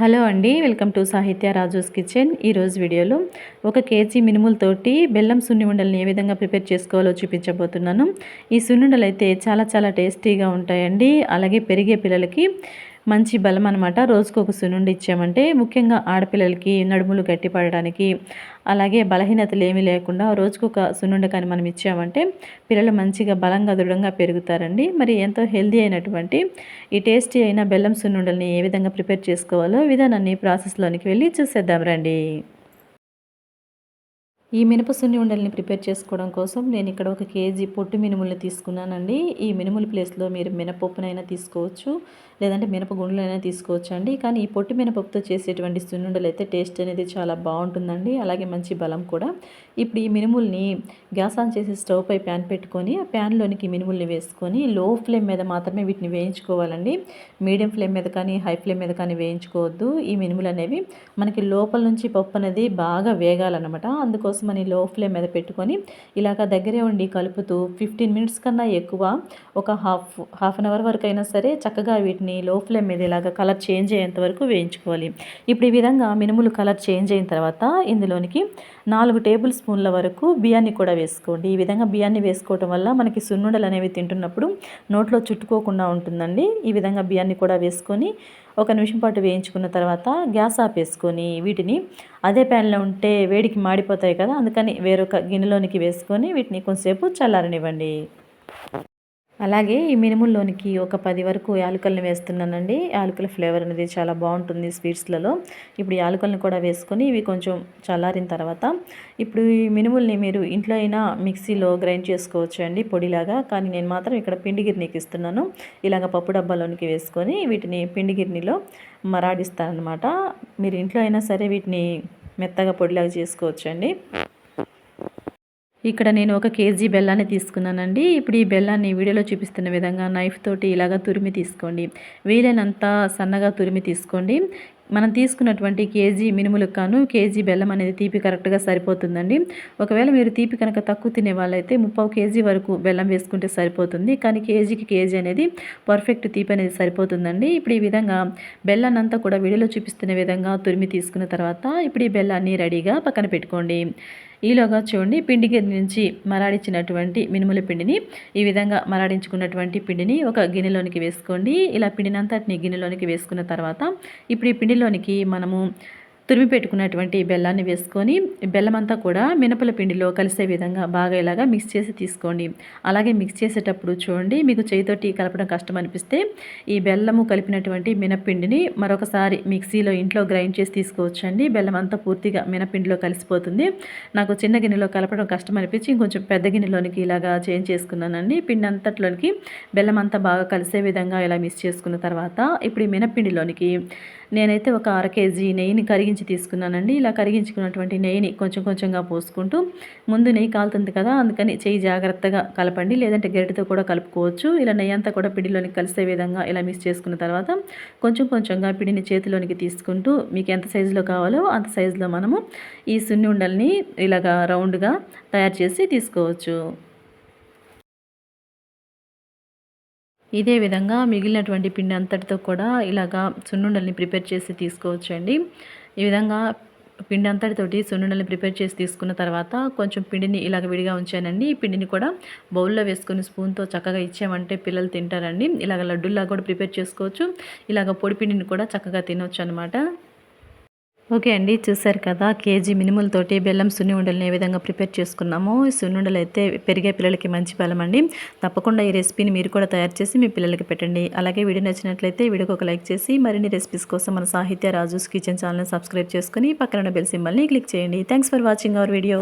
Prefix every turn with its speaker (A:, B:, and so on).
A: Hello అండి welcome to సాహిత్య Raju's kitchen. ఈరోజు వీడియోలో ఒక కేజీ మినుములతోటి బెల్లం సున్ని ఉండల్ని ఏ విధంగా ప్రిపేర్ చేసుకోవాలో చూపించబోతున్నాను. ఈ సున్నుండలు అయితే చాలా చాలా టేస్టీగా ఉంటాయండి. అలాగే పెరిగే పిల్లలకి మంచి బలం అనమాట రోజుకు ఒక సున్నుండి ఇచ్చామంటే ముఖ్యంగా ఆడపిల్లలకి నడుములు గట్టిపడడానికి అలాగే బలహీనతలు ఏమీ లేకుండా రోజుకు ఒక సున్నుండ కానీ మనం ఇచ్చామంటే పిల్లలు మంచిగా బలంగా దృఢంగా పెరుగుతారండి. మరి ఎంతో హెల్దీ అయినటువంటి ఈ టేస్టీ అయిన బెల్లం సున్నుండల్ని ఏ విధంగా ప్రిపేర్ చేసుకోవాలో విధానాన్ని ప్రాసెస్లోనికి వెళ్ళి చూసేద్దాం రండి. ఈ మినప సున్ని ఉండల్ని ప్రిపేర్ చేసుకోవడం కోసం నేను ఇక్కడ ఒక కేజీ పొట్టు మినుములు తీసుకున్నానండి. ఈ మినుముల ప్లేస్లో మీరు మినపప్పునైనా తీసుకోవచ్చు లేదంటే మినప గుండ్లైనా తీసుకోవచ్చు అండి. కానీ ఈ పొట్టు మినపప్పుతో చేసేటువంటి సున్నుండలు అయితే టేస్ట్ అనేది చాలా బాగుంటుందండి. అలాగే మంచి బలం కూడా. ఇప్పుడు ఈ మినుముల్ని గ్యాస్ ఆన్ చేసి స్టవ్ పై ప్యాన్ పెట్టుకొని ఆ ప్యాన్లోనికి మినుముల్ని వేసుకొని లో ఫ్లేమ్ మీద మాత్రమే వీటిని వేయించుకోవాలండి. మీడియం ఫ్లేమ్ మీద కానీ హై ఫ్లేమ్ మీద కానీ వేయించుకోవద్దు. ఈ మినుములు అనేవి మనకి లోపల నుంచి పప్పు అనేది బాగా వేగాలన్నమాట. అందుకోసం కోసమని లో ఫ్లేమ్ మీద పెట్టుకొని ఇలాగ దగ్గరే ఉండి కలుపుతూ ఫిఫ్టీన్ మినిట్స్ కన్నా ఎక్కువ ఒక హాఫ్ హాఫ్ అన్ అవర్ వరకు అయినా సరే చక్కగా వీటిని లో ఫ్లేమ్ మీద ఇలాగ కలర్ చేంజ్ అయ్యేంత వరకు వేయించుకోవాలి. ఇప్పుడు ఈ విధంగా మినుములు కలర్ చేంజ్ అయిన తర్వాత ఇందులోనికి నాలుగు టేబుల్ స్పూన్ల వరకు బియ్యాన్ని కూడా వేసుకోండి. ఈ విధంగా బియ్యాన్ని వేసుకోవటం వల్ల మనకి సున్నుండలు అనేవి తింటున్నప్పుడు నోట్లో చుట్టుకోకుండా ఉంటుందండి. ఈ విధంగా బియ్యాన్ని కూడా వేసుకొని ఒక నిమిషం పాటు వేయించుకున్న తర్వాత గ్యాస్ ఆపేసుకొని వీటిని అదే ప్యాన్లో ఉంటే వేడికి మాడిపోతాయి కదా అందుకని వేరొక గిన్నెలోనికి వేసుకొని వీటిని కొంచెంసేపు చల్లారనివ్వండి. అలాగే ఈ మినుముల్లోనికి ఒక పది వరకు యాలకల్ని వేస్తున్నానండి. యాలకుల ఫ్లేవర్ అనేది చాలా బాగుంటుంది స్వీట్స్లలో. ఇప్పుడు యాలకులను కూడా వేసుకొని ఇవి కొంచెం చల్లారిన తర్వాత ఇప్పుడు ఈ మినుముల్ని మీరు ఇంట్లో అయినా మిక్సీలో గ్రైండ్ చేసుకోవచ్చు అండి పొడిలాగా. కానీ నేను మాత్రం ఇక్కడ పిండి గిర్నీకి ఇస్తున్నాను. ఇలాగ పప్పు డబ్బాలోనికి వేసుకొని వీటిని పిండి గిర్నీలో మరాడిస్తానమాట మీరు ఇంట్లో అయినా సరే వీటిని మెత్తగా పొడిలాగా చేసుకోవచ్చు అండి ఇక్కడ నేను ఒక కేజీ బెల్లాన్ని తీసుకున్నానండి. ఇప్పుడు ఈ బెల్లాన్ని వీడియోలో చూపిస్తున్న విధంగా నైఫ్ తోటి ఇలాగ తురిమి తీసుకోండి. వీలైనంత సన్నగా తురిమి తీసుకోండి. మనం తీసుకున్నటువంటి కేజీ మినుములకు కాను కేజీ బెల్లం అనేది తీపి కరెక్ట్గా సరిపోతుందండి. ఒకవేళ మీరు తీపి కనుక తక్కువ తినే వాళ్ళైతే ముప్పై కేజీ వరకు బెల్లం వేసుకుంటే సరిపోతుంది. కానీ కేజీకి కేజీ అనేది పర్ఫెక్ట్ తీపి అనేది సరిపోతుందండి. ఇప్పుడు ఈ విధంగా బెల్లాన్ని అంతా కూడా వీడియోలో చూపిస్తున్న విధంగా తురిమి తీసుకున్న తర్వాత ఇప్పుడు ఈ బెల్లాన్ని రెడీగా పక్కన పెట్టుకోండి. ఈలోగా చూడండి పిండి గిన్నె నుంచి మరాడించినటువంటి మినుముల పిండిని ఈ విధంగా మరాడించుకున్నటువంటి పిండిని ఒక గిన్నెలోనికి వేసుకోండి. ఇలా పిండినంతటిని గిన్నెలోనికి వేసుకున్న తర్వాత ఇప్పుడు ఈ పిండిలోనికి మనము తురిమి పెట్టుకున్నటువంటి బెల్లాన్ని వేసుకొని బెల్లం అంతా కూడా మినపల పిండిలో కలిసే విధంగా బాగా ఇలాగా మిక్స్ చేసి తీసుకోండి. అలాగే మిక్స్ చేసేటప్పుడు చూడండి మీకు చేతితోటి కలపడం కష్టం అనిపిస్తే ఈ బెల్లము కలిపినటువంటి మినపిండిని మరొకసారి మిక్సీలో ఇంట్లో గ్రైండ్ చేసి తీసుకోవచ్చండి. బెల్లం అంతా పూర్తిగా మినపిండిలో కలిసిపోతుంది. నాకు చిన్న గిన్నెలో కలపడం కష్టం అనిపించి ఇంకొంచెం పెద్ద గిన్నెలోనికి ఇలాగా చేంజ్ చేసుకున్నానండి. పిండి అంతట్లోనికి బెల్లం అంతా బాగా కలిసే విధంగా ఇలా మిక్స్ చేసుకున్న తర్వాత ఇప్పుడు ఈ మినపిండిలోనికి నేనైతే ఒక అర కేజీ నెయ్యిని కరిగించి తీసుకున్నానండి. ఇలా కరిగించుకున్నటువంటి నెయ్యిని కొంచెం కొంచెంగా పోసుకుంటూ ముందు నెయ్యి కాలుతుంది కదా అందుకని చేయి జాగ్రత్తగా కలపండి. లేదంటే గరిటతో కూడా కలుపుకోవచ్చు. ఇలా నెయ్యి అంతా కూడా పిడిలోనికి కలిసే విధంగా ఇలా మిక్స్ చేసుకున్న తర్వాత కొంచెం కొంచెంగా పిడిని చేతిలోనికి తీసుకుంటూ మీకు ఎంత సైజులో కావాలో అంత సైజులో మనము ఈ సున్ని ఉండల్ని ఇలాగా రౌండ్గా తయారు చేసి తీసుకోవచ్చు. ఇదే విధంగా మిగిలినటువంటి పిండి అంతటితో కూడా ఇలాగా సున్నుండల్ని ప్రిపేర్ చేసి తీసుకోవచ్చండి. ఈ విధంగా పిండి అంతటితోటి సున్నుండల్ని ప్రిపేర్ చేసి తీసుకున్న తర్వాత కొంచెం పిండిని ఇలాగ విడిగా ఉంచానండి. ఈ పిండిని కూడా బౌల్లో వేసుకొని స్పూన్తో చక్కగా ఇచ్చామంటే పిల్లలు తింటారండి. ఇలాగ లడ్డూల్లా కూడా ప్రిపేర్ చేసుకోవచ్చు. ఇలాగ పొడి పిండిని కూడా చక్కగా తినవచ్చు అనమాట ఓకే అండి చూసారు కదా. కేజీ మినుములతోటి బెల్లం సున్ని ఉండలని ఏ విధంగా ప్రిపేర్ చేసుకున్నాము సున్నుండలు అయితే పెరిగే పిల్లలకి మంచి బలం అండి. తప్పకుండా ఈ రెసిపీని మీరు కూడా తయారు చేసి మీ పిల్లలకి పెట్టండి. అలాగే వీడియో నచ్చినట్లయితే వీడియోకి ఒక లైక్ చేసి మరిన్ని రెసిపీస్ కోసం మన సాహిత్య రాజూస్ కిచెన్ ఛానల్ని సబ్స్క్రైబ్ చేసుకుని పక్కన బెల్ సింబల్ని క్లిక్ చేయండి. Thanks for watching our video.